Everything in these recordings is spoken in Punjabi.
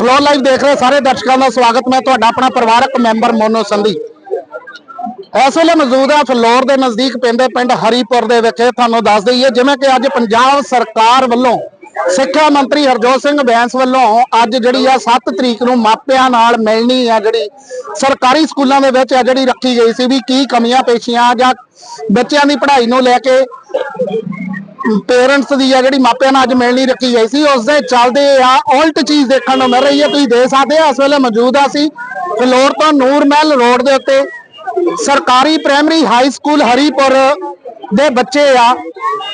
ਫਲੋਰ ਲਾਈਵ ਦੇਖ ਰਹੇ ਸਾਰੇ ਦਰਸ਼ਕਾਂ ਦਾ ਸਵਾਗਤ। ਮੈਂ ਤੁਹਾਡਾ ਆਪਣਾ ਪਰਿਵਾਰਕ ਮੈਂਬਰ ਮੋਨੋ ਸੰਧੀ। ਇਸ ਵੇਲੇ ਮੌਜੂਦ ਆ ਫਲੋਰ ਦੇ ਨਜ਼ਦੀਕ ਪੈਂਦੇ ਪਿੰਡ ਹਰੀਪੁਰ ਦੇ ਵਿਖੇ ਤੁਹਾਨੂੰ ਦੱਸ ਦਈਏ, ਜਿਵੇਂ ਕਿ ਅੱਜ ਪੰਜਾਬ ਸਰਕਾਰ ਵੱਲੋਂ ਸਿੱਖਿਆ ਮੰਤਰੀ ਹਰਜੋਤ ਸਿੰਘ ਬੈਂਸ ਵੱਲੋਂ ਅੱਜ ਜਿਹੜੀ ਆ 7 ਤਰੀਕ ਨੂੰ ਮਾਪਿਆਂ ਨਾਲ ਮਿਲਣੀ ਆ ਜਿਹੜੀ ਸਰਕਾਰੀ ਸਕੂਲਾਂ ਦੇ ਵਿੱਚ ਆ ਜਿਹੜੀ ਰੱਖੀ ਗਈ ਸੀ ਵੀ ਕੀ ਕਮੀਆਂ ਪੇਸ਼ੀਆਂ ਜਾਂ ਬੱਚਿਆਂ ਦੀ ਪੜ੍ਹਾਈ ਨੂੰ ਲੈ ਕੇ ਪੇਰੈਂਟਸ ਦੀ ਆ ਜਿਹੜੀ ਮਾਪਿਆਂ ਨਾਲ ਅੱਜ ਮਿਲਣੀ ਰੱਖੀ ਗਈ ਸੀ ਉਸ ਦੇ ਚੱਲਦੇ ਆ ਉਲਟ ਚੀਜ਼ ਦੇਖਣ ਨੂੰ ਮਿਲ ਰਹੀ ਹੈ, ਤੁਸੀਂ ਦੇਖ ਸਕਦੇ ਆ ਇਸ ਵੇਲੇ ਮੌਜੂਦ ਆ ਸੀ ਫਲੋਰ ਤੋਂ ਨੂਰ ਮਹਿਲ ਰੋਡ ਦੇ ਉੱਤੇ। ਸਰਕਾਰੀ ਪ੍ਰਾਇਮਰੀ ਹਾਈ ਸਕੂਲ ਹਰੀਪੁਰ ਦੇ ਬੱਚੇ ਆ,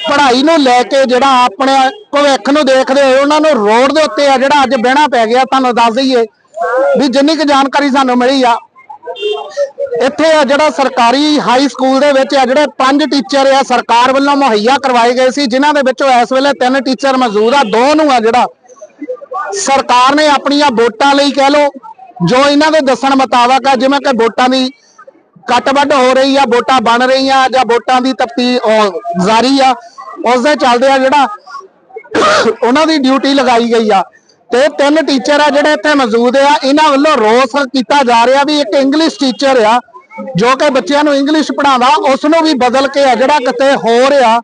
ਪੜ੍ਹਾਈ ਨੂੰ ਲੈ ਕੇ ਜਿਹੜਾ ਆਪਣੇ ਭਵਿੱਖ ਨੂੰ ਦੇਖਦੇ ਹੋਏ ਉਹਨਾਂ ਨੂੰ ਰੋਡ ਦੇ ਉੱਤੇ ਆ ਜਿਹੜਾ ਅੱਜ ਬਹਿਣਾ ਪੈ ਗਿਆ, ਤੁਹਾਨੂੰ ਦੱਸ ਦਈਏ। ਵੀ ਜਿੰਨੀ ਕੁ ਜਾਣਕਾਰੀ ਸਾਨੂੰ ਮਿਲੀ ਆ ਇੱਥੇ ਆ ਜਿਹੜਾ ਸਰਕਾਰੀ ਹਾਈ ਸਕੂਲ ਦੇ ਵਿੱਚ ਆ ਜਿਹੜੇ ਪੰਜ ਟੀਚਰ ਆ, ਸਰਕਾਰ ਵੱਲੋਂ ਮੁਹੱਈਆ ਕਰਵਾਏ ਗਏ ਸੀ, ਜਿਨ੍ਹਾਂ ਦੇ ਵਿੱਚੋਂ ਇਸ ਵੇਲੇ ਤਿੰਨ ਟੀਚਰ ਮੌਜੂਦ ਆ। ਦੋ ਨੂੰ ਆ ਜਿਹੜਾ ਸਰਕਾਰ ਨੇ ਆਪਣੀਆਂ ਵੋਟਾਂ ਲਈ ਕਹਿ ਲੋ ਜੋ ਇਹਨਾਂ ਦੇ ਦੱਸਣ ਮੁਤਾਬਕ ਆ, ਜਿਵੇਂ ਕਿ ਵੋਟਾਂ ਦੀ ਕੱਟ ਵੱਢ ਹੋ ਰਹੀ ਆ, ਵੋਟਾਂ ਬਣ ਰਹੀਆਂ ਜਾਂ ਵੋਟਾਂ ਦੀ ਤਫਤੀ ਜਾਰੀ ਆ ਉਸ ਦੇ ਚੱਲਦੇ ਆ ਜਿਹੜਾ ਉਹਨਾਂ ਦੀ ਡਿਊਟੀ ਲਗਾਈ ਗਈ ਆ। ਤੇ ਤਿੰਨ ਟੀਚਰ ਆ ਜਿਹੜੇ ਇੱਥੇ ਮੌਜੂਦ ਆ, ਇਹਨਾਂ ਵੱਲੋਂ ਰੋਸ ਕੀਤਾ ਜਾ ਰਿਹਾ ਵੀ ਇੱਕ ਇੰਗਲਿਸ਼ ਟੀਚਰ ਆ, ਜੋ ਕਿ ਬੱਚਿਆਂ ਨੂੰ ਇੰਗਲਿਸ਼ ਪੜ੍ਹਾਉਂਦਾ ਉਸ ਨੂੰ ਵੀ ਬਦਲ ਕੇ ਆ ਜਿਹੜਾ ਕਿਤੇ ਹੋਰ ਆ,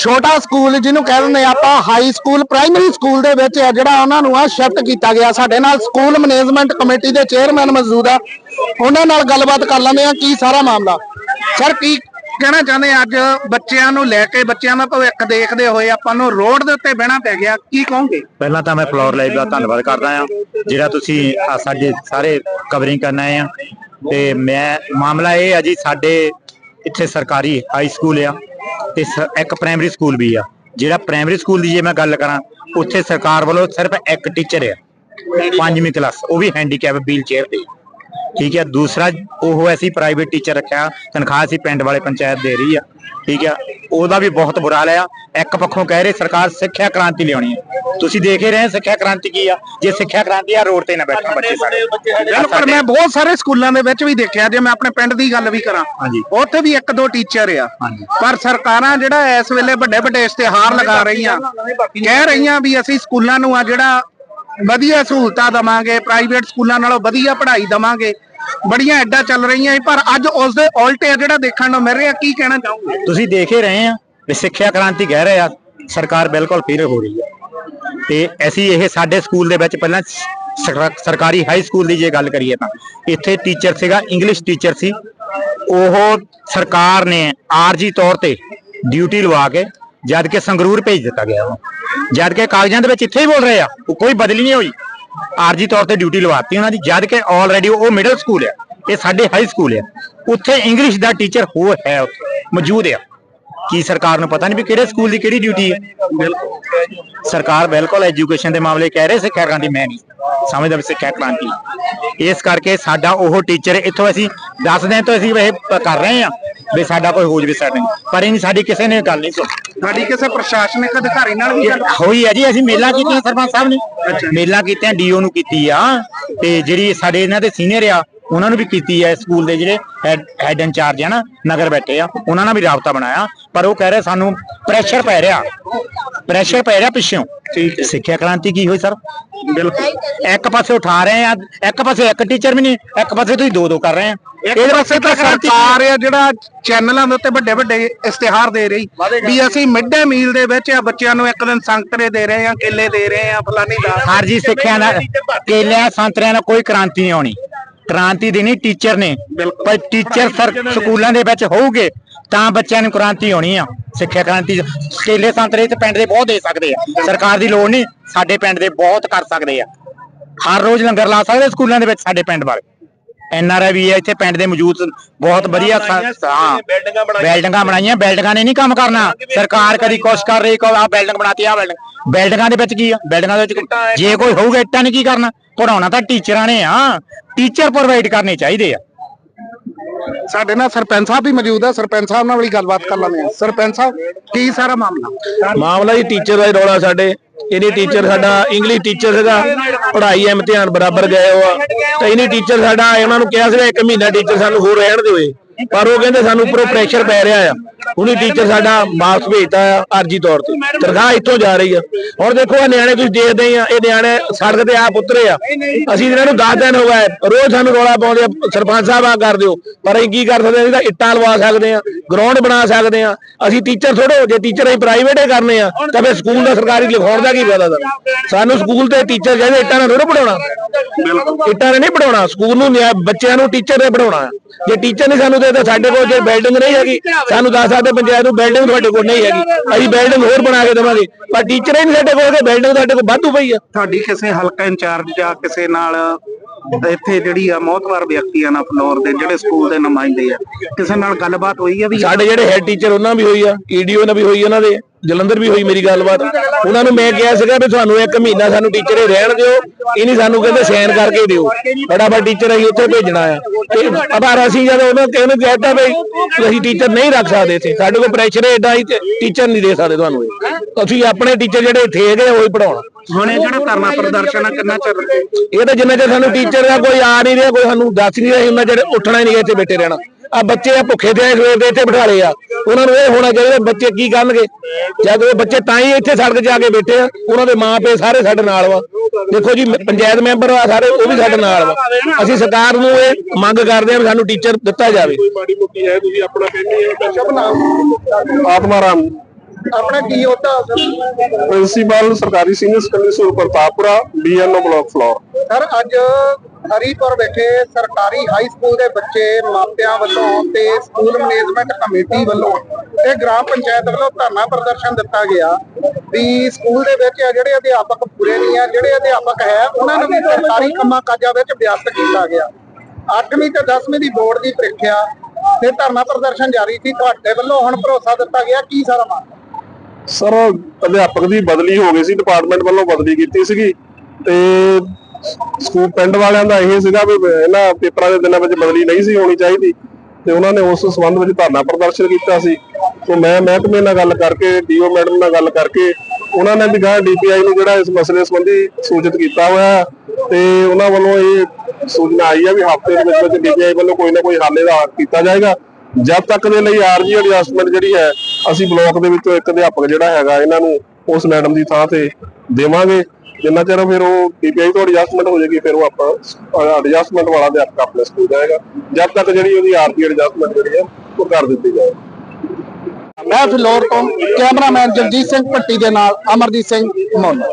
ਛੋਟਾ ਸਕੂਲ ਜਿਹਨੂੰ ਕਹਿ ਦਿੰਦੇ ਆ ਆਪਾਂ ਹਾਈ ਸਕੂਲ ਪ੍ਰਾਇਮਰੀ ਸਕੂਲ ਦੇ ਵਿੱਚ ਆ ਜਿਹੜਾ ਉਹਨਾਂ ਨੂੰ ਆ ਸ਼ਿਫਟ ਕੀਤਾ ਗਿਆ। ਸਾਡੇ ਨਾਲ ਸਕੂਲ ਮੈਨੇਜਮੈਂਟ ਕਮੇਟੀ ਦੇ ਚੇਅਰਮੈਨ ਮੌਜੂਦ ਆ, ਉਹਨਾਂ ਨਾਲ ਗੱਲਬਾਤ ਕਰ ਲੈਂਦੇ ਆ, ਕੀ ਸਾਰਾ ਮਾਮਲਾ? ਸਰ ਕੀ ਕਹਿਣਾ ਚਾਹੁੰਦੇ ਅੱਜ ਬੱਚਿਆਂ ਨੂੰ ਲੈ ਕੇ, ਬੱਚਿਆਂ ਦਾ ਭਵਿੱਖ ਦੇਖਦੇ ਹੋਏ ਆਪਾਂ ਨੂੰ ਰੋਡ ਦੇ ਉੱਤੇ ਬਹਿਣਾ ਪੈ ਗਿਆ। ਕੀ ਕਹੋਗੇ? ਪਹਿਲਾਂ ਤਾਂ ਮੈਂ ਫਲੋਰ ਲਾਈਵ ਦਾ ਧੰਨਵਾਦ ਕਰਦਾ ਆ ਜਿਹੜਾ ਤੁਸੀਂ ਸਾਡੇ ਸਾਰੇ ਕਵਰਿੰਗ ਕਰਨ ਆਏ ਆ। ਤੇ ਮੈਂ, ਮਾਮਲਾ ਇਹ ਆ ਜੀ, ਸਾਡੇ ਇੱਥੇ ਸਰਕਾਰੀ ਹਾਈ ਸਕੂਲ ਆ ਤੇ ਇੱਕ ਪ੍ਰਾਇਮਰੀ ਸਕੂਲ ਵੀ ਆ। ਜਿਹੜਾ ਪ੍ਰਾਇਮਰੀ ਸਕੂਲ ਦੀ ਜੇ ਮੈਂ ਗੱਲ ਕਰਾਂ, ਉੱਥੇ ਸਰਕਾਰ ਵੱਲੋਂ ਸਿਰਫ ਇੱਕ ਟੀਚਰ ਆ, ਪੰਜਵੀਂ ਕਲਾਸ ਉਹ ਵੀ ਹੈਂਡੀਕੈਪ ਵੀਲ ਚੇਅਰ ਤੇ। ਠੀਕ ਹੈ ਦੂਸਰਾ ਉਹ ਐਸੀ ਪ੍ਰਾਈਵੇਟ ਟੀਚਰ ਰੱਖਿਆ ਤਨਖਾਹ ਸੀ ਪਿੰਡ ਵਾਲੇ ਪੰਚਾਇਤ ਦੇ ਰਹੀ ਆ ਠੀਕ ਹੈ ਉਹਦਾ ਵੀ ਬਹੁਤ ਬੁਰਾ ਹਾਲ ਆ ਇੱਕ ਪੱਖੋਂ ਕਹਿ ਰਹੇ ਸਰਕਾਰ ਸਿੱਖਿਆ ਕ੍ਰਾਂਤੀ ਲਿਆਉਣੀ ਹੈ ਤੁਸੀਂ ਦੇਖ ਹੀ ਰਹੇ ਸਿੱਖਿਆ ਕ੍ਰਾਂਤੀ ਕੀ ਆ ਜੇ ਸਿੱਖਿਆ ਕ੍ਰਾਂਤੀ ਆ ਰੋਡ ਤੇ ਨਾ ਬੈਠਣ ਬੱਚੇ ਸਾਡੇ ਬਿਲਕੁਲ ਮੈਂ ਬਹੁਤ ਸਾਰੇ ਸਕੂਲਾਂ ਦੇ ਵਿੱਚ ਵੀ ਦੇਖਿਆ ਜੇ ਮੈਂ ਆਪਣੇ ਪਿੰਡ ਦੀ ਗੱਲ ਵੀ ਕਰਾਂ। ਉੱਥੇ ਵੀ ਇੱਕ ਦੋ ਟੀਚਰ ਆ। ਪਰ ਸਰਕਾਰਾਂ ਜਿਹੜਾ ਇਸ ਵੇਲੇ ਵੱਡੇ ਵੱਡੇ ਇਸ਼ਤਿਹਾਰ ਲਗਾ ਰਹੀਆਂ ਕਹਿ ਰਹੀਆਂ ਵੀ ਅਸੀਂ ਸਕੂਲਾਂ ਨੂੰ ਆ ਜਿਹੜਾ ਵਧੀਆ ਸਹੂਲਤਾਂ ਦਵਾਂਗੇ ਪ੍ਰਾਈਵੇਟ ਸਕੂਲਾਂ ਨਾਲੋਂ ਵਧੀਆ ਪੜ੍ਹਾਈ ਦਵਾਂਗੇ। ਬੜੀਆਂ ਐਡਾ ਚੱਲ ਰਹੀਆਂ ਸੀ, ਪਰ ਅੱਜ ਉਸ ਦੇ ਉਲਟੇ ਆ ਜਿਹੜਾ ਦੇਖਣ ਨੂੰ ਮਿਲ ਰਿਹਾ ਕੀ ਕਹਿਣਾ ਚਾਹੋਗੇ? ਤੁਸੀਂ ਦੇਖ ਹੀ ਰਹੇ ਆ ਵੀ ਸਿੱਖਿਆ ਕ੍ਰਾਂਤੀ ਕਹਿ ਰਹੇ ਆ ਸਰਕਾਰ ਬਿਲਕੁਲ ਫੇਲ ਹੋ ਰਹੀ ਹੈ ਤੇ ਅਸੀਂ ਇਹ ਸਾਡੇ ਸਕੂਲ ਦੇ ਵਿੱਚ ਪਹਿਲਾਂ ਸਰ- ਸਰਕਾਰੀ ਹਾਈ ਸਕੂਲ ਦੀ ਜੇ ਗੱਲ ਕਰੀਏ ਤਾਂ ਇੱਥੇ ਟੀਚਰ ਸੀਗਾ ਇੰਗਲਿਸ਼ ਟੀਚਰ ਸੀ। ਉਹ ਸਰਕਾਰ ਨੇ ਆਰਜੀ ਤੌਰ ਤੇ ਡਿਊਟੀ ਲਵਾ ਕੇ ਜਦ ਕਿ ਸੰਗਰੂਰ ਭੇਜ ਦਿੱਤਾ ਗਿਆ ਉਹ ਜਦ ਕਿ ਕਾਗਜ਼ਾਂ ਦੇ ਵਿੱਚ ਇੱਥੇ ਹੀ ਬੋਲ ਰਹੇ ਆ, ਉਹ ਕੋਈ ਬਦਲੀ ਨਹੀਂ ਹੋਈ। ਆਰਜੀ ਤੌਰ ਤੇ ਡਿਊਟੀ ਲਵਾਤੀ ਉਹਨਾਂ ਦੀ, ਜਦ ਕਿ ਆਲਰੇਡੀ ਉਹ ਮਿਡਲ ਸਕੂਲ ਆ, ਇਹ ਸਾਡੇ ਹਾਈ ਸਕੂਲ ਆ। ਉੱਥੇ ਇੰਗਲਿਸ਼ ਦਾ ਟੀਚਰ ਹੋਰ ਹੈ ਉੱਥੇ, ਮੌਜੂਦ ਆ। ਕੀ ਸਰਕਾਰ ਨੂੰ ਪਤਾ ਨਹੀਂ ਵੀ ਕਿਹੜੇ ਸਕੂਲ ਦੀ ਕਿਹੜੀ ਡਿਊਟੀ ਹੈ ਸਰਕਾਰ ਬਿਲਕੁਲ ਐਜੂਕੇਸ਼ਨ ਦੇ ਮਾਮਲੇ ਕਹਿ ਰਹੇ ਸਿੱਖਿਆ ਕ੍ਰਾਂਤੀ ਮੈਂ ਨਹੀਂ। ਸਮਝਦਾ ਵੀ ਸਿੱਖਿਆ ਕ੍ਰਾਂਤੀ ਇਸ ਕਰਕੇ ਸਾਡਾ ਉਹ ਟੀਚਰ ਇੱਥੋਂ ਅਸੀਂ 10 ਦਿਨ ਤੋਂ ਅਸੀਂ ਇਹ ਕਰ ਰਹੇ ਹਾਂ ਵੀ ਸਾਡਾ ਕੋਈ ਹੋ ਜਵੇ ਸਾਡੇ ਪਰ ਇਹ ਸਾਡੀ ਕਿਸੇ ਨੇ ਗੱਲ ਨਹੀਂ ਸੁਣੀ। ਸਾਡੀ ਕਿਸੇ ਪ੍ਰਸ਼ਾਸਨਿਕ ਅਧਿਕਾਰੀ ਨਾਲ ਵੀ ਗੱਲ ਹੋਈ ਹੈ ਜੀ ਅਸੀਂ ਮੇਲਾ ਕੀਤੀਆਂ ਸਰਪੰਚ ਸਾਹਿਬ ਨੇ। ਮੇਲਾ ਕੀਤੀਆਂ ਡੀਓ ਨੂੰ ਕੀਤੀ ਆ। ਤੇ ਜਿਹੜੀ ਸਾਡੇ ਇਹਨਾਂ ਦੇ ਸੀਨੀਅਰ ਆ ਉਹਨਾਂ ਨੂੰ ਵੀ ਕੀਤੀ ਹੈ ਸਕੂਲ ਦੇ ਜਿਹੜੇ ਹੈਡ ਇੰਚਾਰਜ ਆ ਨਾ ਨਗਰ ਬੈਠੇ ਆ ਉਹਨਾਂ ਨਾਲ ਵੀ ਰਾਬਤਾ ਬਣਾਇਆ। ਪਰ ਉਹ ਕਹਿ ਰਹੇ ਸਾਨੂੰ ਪ੍ਰੈਸ਼ਰ ਪੈ ਰਿਹਾ। ਪ੍ਰੈਸ਼ਰ ਪੈ ਰਿਹਾ ਪਿੱਛੋਂ। ਸਿੱਖਿਆ ਕ੍ਰਾਂਤੀ ਕੀ ਹੋਈ ਸਰ? ਬਿਲਕੁਲ। ਇੱਕ ਪਾਸੇ ਉਠਾ ਰਹੇ ਆ ਇੱਕ ਪਾਸੇ ਇੱਕ ਟੀਚਰ ਵੀ ਨਹੀਂ ਇੱਕ ਪਾਸੇ ਤੁਸੀਂ ਦੋ ਦੋ ਕਰ ਰਹੇ ਆ। ਇਹਦੇ ਪਾਸੇ ਤਾਂ ਸਰਕਾਰ ਆ ਜਿਹੜਾ ਚੈਨਲਾਂ ਦੇ ਉੱਤੇ ਵੱਡੇ ਵੱਡੇ ਇਸ਼ਤਿਹਾਰ ਦੇ ਰਹੀ ਵੀ ਅਸੀਂ ਮਿਡ ਡੇ ਮੀਲ ਦੇ ਵਿੱਚ ਆ ਬੱਚਿਆਂ ਨੂੰ ਇੱਕ ਦਿਨ ਸੰਗਤਰੇ ਦੇ ਰਹੇ ਆ ਕੇਲੇ ਦੇ ਰਹੇ ਆ ਫਲਾਨੀ ਦਾ। ਹਰ ਜੀ ਸਿੱਖਿਆ ਨਾਲ ਕੇਲਿਆਂ ਸੰਤਰਿਆਂ ਨਾਲ ਕੋਈ ਕ੍ਰਾਂਤੀ ਨਹੀਂ ਆਉਣੀ। ਕ੍ਰਾਂਤੀ ਦੇਣੀ ਟੀਚਰ ਨੇ। ਪਰ ਟੀਚਰ ਸਰ ਸਕੂਲਾਂ ਦੇ ਵਿੱਚ ਹੋਊਗੇ ਤਾਂ ਬੱਚਿਆਂ ਨੂੰ ਕ੍ਰਾਂਤੀ ਹੋਣੀ ਆ। ਸਿੱਖਿਆ ਕ੍ਰਾਂਤੀ ਕੇਲੇ ਸੰਤਰੇ ਤੇ ਪਿੰਡ ਦੇ ਬਹੁਤ ਦੇ ਸਕਦੇ ਆ। ਸਰਕਾਰ ਦੀ ਲੋੜ ਨਹੀਂ ਸਾਡੇ ਪਿੰਡ ਦੇ ਬਹੁਤ ਕਰ ਸਕਦੇ ਆ। ਹਰ ਰੋਜ਼ ਲੰਗਰ ਲਾ ਸਕਦੇ ਸਕੂਲਾਂ ਦੇ ਵਿੱਚ ਸਾਡੇ ਪਿੰਡ ਵਾਲੇ। ਐਨ ਆਰ ਆਈ ਵੀ ਹੈ ਇੱਥੇ ਪਿੰਡ ਦੇ ਮੌਜੂਦ ਬਹੁਤ ਵਧੀਆ ਹਾਂ। ਬਿਲਡਿੰਗਾਂ ਬਣਾਈਆਂ ਬਿਲਡਿੰਗਾਂ ਨੇ ਨਹੀਂ ਕੰਮ ਕਰਨਾ। ਸਰਕਾਰ ਕਦੀ ਕੋਸ਼ਿਸ਼ ਕਰ ਰਹੀ ਕੋ ਆ ਬਿਲਡਿੰਗ ਬਣਾਤੀ ਆ ਬਿਲਡਿੰਗ। ਬਿਲਡਿੰਗਾਂ ਦੇ ਵਿੱਚ ਕੀ ਆ? ਬਿਲਡਿੰਗਾਂ ਦੇ ਵਿੱਚ ਜੇ ਕੋਈ ਹੋਊਗਾ ਇੱਟਾਂ ਨੇ ਕੀ ਕਰਨਾ? ਪੜਾਉਣਾ ਤਾਂ ਟੀਚਰਾਂ ਨੇ ਆ। ਟੀਚਰ ਪ੍ਰੋਵਾਈਡ ਕਰਨੇ ਚਾਹੀਦੇ ਆ। ਸਾਡੇ ਨਾਲ ਸਰਪੰਚ ਸਾਹਿਬ ਵੀ ਮੌਜੂਦ ਆ। ਸਰਪੰਚ ਸਾਹਿਬ ਨਾਲ ਵੀ ਗੱਲਬਾਤ ਕਰ ਲੈਂਦੇ ਆ। ਸਰਪੰਚ ਸਾਹਿਬ ਕੀ ਸਾਰਾ ਮਾਮਲਾ? ਮਾਮਲਾ ਜੀ ਟੀਚਰ ਦਾ ਹੀ ਰੌਲਾ ਸਾਡੇ। ਇਹਨੇ ਟੀਚਰ ਸਾਡਾ ਇੰਗਲਿਸ਼ ਟੀਚਰ ਸੀਗਾ ਪੜ੍ਹਾਈ ਇਮਤਿਹਾਨ ਬਰਾਬਰ ਗਏ ਹੋ ਆ ਤੇ ਇਹਨੇ ਟੀਚਰ ਸਾਡਾ ਉਹਨਾਂ ਨੂੰ ਕਿਹਾ ਸੀਗਾ ਇੱਕ ਮਹੀਨਾ ਟੀਚਰ ਸਾਨੂੰ ਹੋਰ ਰਹਿਣ ਦਿਓ ਇਹ। ਪਰ ਉਹ ਕਹਿੰਦੇ ਸਾਨੂੰ ਉੱਪਰੋਂ ਪ੍ਰੈਸ਼ਰ ਪੈ ਰਿਹਾ ਆ। ਉਹਨੇ ਟੀਚਰ ਸਾਡਾ ਵਾਪਸ ਭੇਜਤਾ ਆ ਅਰਜੀ ਤੌਰ ਤੇ। ਤਨਖਾਹ ਇੱਥੋਂ ਜਾ ਰਹੀ ਆ। ਹੁਣ ਦੇਖੋ ਇਹ ਨਿਆਣੇ ਤੁਸੀਂ ਦੇਖਦੇ ਆ ਇਹ ਨਿਆਣੇ ਸੜਕ ਤੇ ਆਪ ਉਤਰੇ ਆ। ਅਸੀਂ ਇਹਨਾਂ ਨੂੰ 10 ਦਿਨ ਹੋ ਗਏ। ਰੋਜ਼ ਸਾਨੂੰ ਰੋਲਾ ਪਾਉਂਦੇ ਆ ਸਰਪੰਚ ਸਾਹਿਬ ਆ ਕਰ ਦਿਓ। ਪਰ ਅਸੀਂ ਕੀ ਕਰ ਸਕਦੇ ਅਸੀਂ ਤਾਂ ਇੱਟਾਂ ਲਵਾ ਸਕਦੇ ਆ ਗਰਾਊਂਡ ਬਣਾ ਸਕਦੇ ਆ। ਅਸੀਂ ਟੀਚਰ ਥੋੜੋ ਜੇ ਟੀਚਰ ਅਸੀਂ ਪ੍ਰਾਈਵੇਟ ਹੀ ਕਰਨੇ ਆ। ਤਾਂ ਫਿਰ ਸਕੂਲ ਦਾ ਸਰਕਾਰੀ ਲਿਖਾਉਣ ਦਾ ਕੀ ਫਾਇਦਾ ਸਾਨੂੰ? ਸਕੂਲ ਤੇ ਟੀਚਰ ਕਹਿੰਦੇ ਇੱਟਾਂ ਨਾਲ ਥੋੜਾ ਪੜਾਉਣਾ ਇੱਟਾਂ ਨਾਲ ਨਹੀਂ ਪੜਾਉਣਾ ਸਕੂਲ ਨੂੰ ਨਿਆ- ਬੱਚਿਆਂ ਨੂੰ ਟੀਚਰ ਨੇ ਪੜਾਉਣਾ ਜੇ ਟੀਚਰ ਨਹੀਂ ਸਾਨੂੰ ਦੇ ਤਾਂ ਸਾਡੇ ਕੋਲ ਜੇ ਬਿਲਡਿੰਗ ਨਹੀਂ ਹੈਗੀ ਸਾਨੂੰ ਦੱਸ ਸਕਦੇ ਪੰਚਾਇਤ ਨੂੰ ਬਿਲਡਿੰਗ ਤੁਹਾਡੇ ਕੋਲ ਨਹੀਂ ਹੈਗੀ। ਅਸੀਂ ਬਿਲਡਿੰਗ ਹੋਰ ਬਣਾ ਕੇ ਦੇਵਾਂਗੇ। ਪਰ ਟੀਚਰ ਹੀ ਨਹੀਂ ਸਾਡੇ ਕੋਲ ਤੇ ਬਿਲਡਿੰਗ ਸਾਡੇ ਕੋਲ ਵਾਧੂ ਪਈ ਆ। ਤੁਹਾਡੀ ਕਿਸੇ ਹਲਕਾ ਇੰਚਾਰਜ ਜਾਂ ਕਿਸੇ ਨਾਲ ਇੱਥੇ ਜਿਹੜੀ ਆ ਮੌਤਵਾਰ ਵਿਅਕਤੀਆਂ ਨਾਲ ਫਲੋਰ ਦੇ ਜਿਹੜੇ ਸਕੂਲ ਦੇ ਨੁਮਾਇੰਦੇ ਆ ਕਿਸੇ ਨਾਲ ਗੱਲਬਾਤ ਹੋਈ ਆ ਵੀ ਸਾਡੇ ਜਿਹੜੇ ਹੈਡ ਟੀਚਰ ਉਹਨਾਂ ਵੀ ਹੋਈ ਆ ਈਡੀਓ ਨਾਲ ਵੀ ਹੋਈ ਉਹਨਾਂ ਦੇ। ਜਲੰਧਰ ਵੀ ਹੋਈ ਮੇਰੀ ਗੱਲਬਾਤ। ਉਹਨਾਂ ਨੂੰ ਮੈਂ ਕਿਹਾ ਸੀਗਾ ਵੀ ਤੁਹਾਨੂੰ ਇੱਕ ਮਹੀਨਾ ਸਾਨੂੰ ਟੀਚਰ ਹੀ ਰਹਿਣ ਦਿਓ ਇਹ ਨਹੀਂ ਸਾਨੂੰ ਕਹਿੰਦੇ ਸਾਈਨ ਕਰਕੇ ਦਿਓ। ਫਟਾਫਟ ਟੀਚਰ ਅਸੀਂ ਉੱਥੇ ਭੇਜਣਾ ਆ। ਤੇ ਪਰ ਅਸੀਂ ਜਦੋਂ ਉਹਨਾਂ ਕਹਿੰਦੇ ਕਹਿਤਾ ਵੀ ਅਸੀਂ ਟੀਚਰ ਨਹੀਂ ਰੱਖ ਸਕਦੇ ਇੱਥੇ ਸਾਡੇ ਕੋਲ ਪ੍ਰੈਸ਼ਰ ਹੈ ਏਡਾ ਹੀ ਟੀਚਰ ਨਹੀਂ ਦੇ ਸਕਦੇ ਤੁਹਾਨੂੰ। ਅਸੀਂ ਆਪਣੇ ਟੀਚਰ ਜਿਹੜੇ ਇੱਥੇ ਹੈਗੇ ਉਹੀ ਪੜਾਉਣਾ ਹੁਣ ਇਹ ਜਿਹੜਾ ਧਰਨਾ ਪ੍ਰਦਰਸ਼ਨ ਆ ਕਿੰਨਾ ਚਿਰ ਇਹ ਤਾਂ ਜਿੰਨਾ ਚਿਰ ਸਾਨੂੰ ਟੀਚਰ ਦਾ ਕੋਈ ਆ ਨਹੀਂ ਰਿਹਾ ਕੋਈ ਸਾਨੂੰ ਦੱਸ ਨਹੀਂ ਰਿਹਾ ਉਹਨਾਂ ਜਿਹੜੇ ਉੱਠਣਾ ਹੀ ਨਹੀਂ ਇੱਥੇ ਬੈਠੇ ਰਹਿਣਾ। ਆ ਬੱਚੇ ਆ ਭੁੱਖੇ ਆਏ ਸਵੇਰ ਦੇ ਇੱਥੇ ਬਿਠਾ ਲਏ ਆ। ਉਹਨਾਂ ਨੂੰ ਇਹ ਹੋਣਾ ਚਾਹੀਦਾ ਬੱਚੇ ਕੀ ਕਰਨਗੇ। ਜਦ ਉਹ ਬੱਚੇ ਤਾਂ ਹੀ ਇੱਥੇ ਸੜਕ ਆ ਕੇ ਬੈਠੇ ਆ ਉਹਨਾਂ ਦੇ ਮਾਪੇ ਸਾਰੇ ਸਾਡੇ ਨਾਲ ਵਾ। ਦੇਖੋ ਜੀ ਪੰਚਾਇਤ ਮੈਂਬਰ ਆ ਸਾਰੇ ਉਹ ਵੀ ਸਾਡੇ ਨਾਲ ਵਾ। ਅਸੀਂ ਸਰਕਾਰ ਨੂੰ ਇਹ ਮੰਗ ਕਰਦੇ ਆ ਵੀ ਸਾਨੂੰ ਟੀਚਰ ਦਿੱਤਾ ਜਾਵੇ। ਮਾੜੀ ਮੋਟੀ ਹੈ ਤੁਸੀਂ ਆਪਣਾ ਕਹਿੰਦੇ ਹੋ ਸ਼ੁਭ ਨਾਮ ਆਤਮਾਰਾਮ ਆਪਣਾ ਕੀ ਹੁੰਦਾ ਪ੍ਰਿੰਸੀਪਲ ਸਰਕਾਰੀ senior secondary school Pratappura BNO block Phillaur. Sir ਅੱਜ ਹਰੀਪੁਰ ਵਿਖੇ ਸਰਕਾਰੀ ਹਾਈ ਸਕੂਲ ਦੇ ਬੱਚੇ ਮਾਪਿਆਂ ਵੱਲੋਂ ਤੇ ਸਕੂਲ ਮੈਨੇਜਮੈਂਟ ਕਮੇਟੀ ਵੱਲੋਂ ਤੇ ਗ੍ਰਾਮ ਪੰਚਾਇਤ ਵੱਲੋਂ ਧਰਨਾ ਪ੍ਰਦਰਸ਼ਨ ਦਿੱਤਾ ਗਿਆ ਵੀ ਸਕੂਲ ਦੇ ਵਿੱਚ ਜਿਹੜੇ ਅਧਿਆਪਕ ਪੂਰੇ ਨਹੀਂ ਆ, ਜਿਹੜੇ ਅਧਿਆਪਕ ਹੈ, ਉਹਨਾਂ ਨੂੰ ਵੀ ਸਰਕਾਰੀ ਕੰਮਾਂ ਕਾਜਾਂ ਵਿੱਚ ਵਿਅਸਤ ਕੀਤਾ ਗਿਆ। 8ਵੀਂ ਤੇ 10ਵੀਂ ਦੀ ਬੋਰਡ ਦੀ ਪ੍ਰੀਖਿਆ ਤੇ ਧਰਨਾ ਪ੍ਰਦਰਸ਼ਨ ਜਾਰੀ ਸੀ। ਤੁਹਾਡੇ ਵੱਲੋਂ ਹੁਣ ਭਰੋਸਾ ਦਿੱਤਾ ਗਿਆ, ਕੀ ਸਾਰਾ ਮਾਮਲਾ? ਸਰ, ਅਧਿਆਪਕ ਦੀ ਬਦਲੀ ਹੋ ਗਈ ਸੀ ਡਿਪਾਰਟਮੈਂਟ ਵੱਲੋਂ ਬਦਲੀ ਕੀਤੀ ਸੀਗੀ ਤੇ ਸਕੂਲ ਪਿੰਡ ਵਾਲਿਆਂ ਦਾ ਇਹ ਸੀਗਾ ਵੀ ਇਹਨਾਂ ਪੇਪਰਾਂ ਦੇ ਦਿਨਾਂ ਵਿੱਚ ਬਦਲੀ ਨਹੀਂ ਸੀ ਹੋਣੀ ਚਾਹੀਦੀ। ਤੇ ਉਹਨਾਂ ਨੇ ਉਸ ਸੰਬੰਧ ਵਿੱਚ ਧਰਨਾ ਪ੍ਰਦਰਸ਼ਨ ਕੀਤਾ ਸੀ। ਤੋਂ ਮੈਂ ਮਹਿਕਮੇ ਨਾਲ ਗੱਲ ਕਰਕੇ, ਡੀਓ ਮੈਡਮ ਨਾਲ ਗੱਲ ਕਰਕੇ, ਉਹਨਾਂ ਨੇ ਵੀ ਗਾਂ ਡੀਪੀਆਈ ਨੂੰ ਜਿਹੜਾ ਇਸ ਮਸਲੇ ਸੰਬੰਧੀ ਸੂਚਿਤ ਕੀਤਾ ਹੋਇਆ ਤੇ ਉਹਨਾਂ ਵੱਲੋਂ ਇਹ ਸੂਚਨਾ ਆਈ ਹੈ ਵੀ ਹਫ਼ਤੇ ਦੇ ਵਿੱਚ ਵਿੱਚ ਡੀਪੀਆਈ ਵੱਲੋਂ ਕੋਈ ਨਾ ਕੋਈ ਹੱਲ ਇਹਦਾ ਕੀਤਾ ਜਾਏਗਾ। ਜਦ ਤੱਕ ਦੇ ਲਈ ਆਰਜੀ ਐਡਜਸਟਮੈਂਟ ਜਿਹੜੀ ਹੈ, ਅਸੀਂ ਬਲਾਕ ਦੇ ਵਿੱਚੋਂ ਇੱਕ ਅਧਿਆਪਕ ਜਿਹੜਾ ਹੈਗਾ, ਇਹਨਾਂ ਨੂੰ ਉਸ ਮੈਡਮ ਦੀ ਥਾਂ ਤੇ ਦੇਵਾਂਗੇ। ਜਿੰਨਾ ਚਿਰ ਫਿਰ ਉਹ ਪੀਪੀਆਈ ਤੋਂ ਐਡਜਸਟਮੈਂਟ ਹੋ ਜਾਏਗੀ, ਫਿਰ ਉਹ ਆਪਾਂ ਐਡਜਸਟਮੈਂਟ ਵਾਲਾ ਅਧਿਆਪਕ ਆਪਣੇ ਸਕੂਲ ਜਾਏਗਾ। ਜਦ ਤੱਕ ਜਿਹੜੀ ਉਹਦੀ ਆਰਜੀ ਐਡਜਸਟਮੈਂਟ ਜਿਹੜੀ ਹੈ, ਉਹ ਕਰ ਦਿੱਤੀ ਜਾਏਗੀ ਮੈਂ ਫਿਲੌਰ ਤੋਂ ਕੈਮਰਾਮੈਨ ਜਗਜੀਤ ਸਿੰਘ ਭੱਟੀ ਦੇ ਨਾਲ, ਅਮਰਜੀਤ ਸਿੰਘ ਮੋਨਾ।